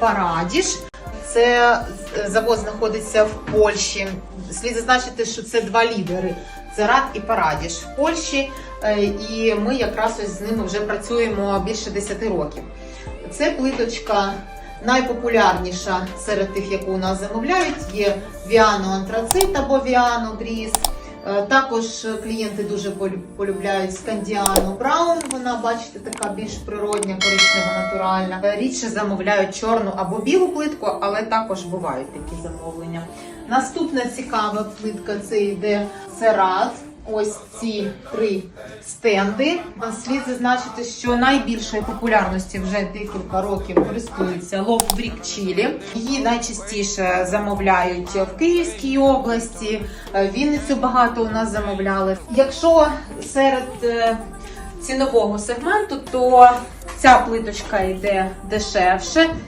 Парадіж. Це е, завод знаходиться в Польщі. Слід зазначити, що це два лідери: це Рад і Парадіж в Польщі. Е, І ми якраз ось з ними вже працюємо більше 10 років. Це плиточка найпопулярніша серед тих, яку у нас замовляють. Є Віано Антрацит або Віано Гріс. Е, Також клієнти дуже полю- полюбляють Скандіану Браун. Вона, бачите, така більш природня, коричнева, натуральна. Е, Рідше замовляють чорну або білу плитку, але також бувають такі замовлення. Наступна цікава плитка це йде Церат. Ось ці три стенди. Слід зазначити, що найбільшої популярності вже декілька років користується Love Brick Chili. Її найчастіше замовляють в Київській області. е, Вінницю багато у нас замовляли. Якщо серед е, цінового сегменту, то ця плиточка йде дешевше.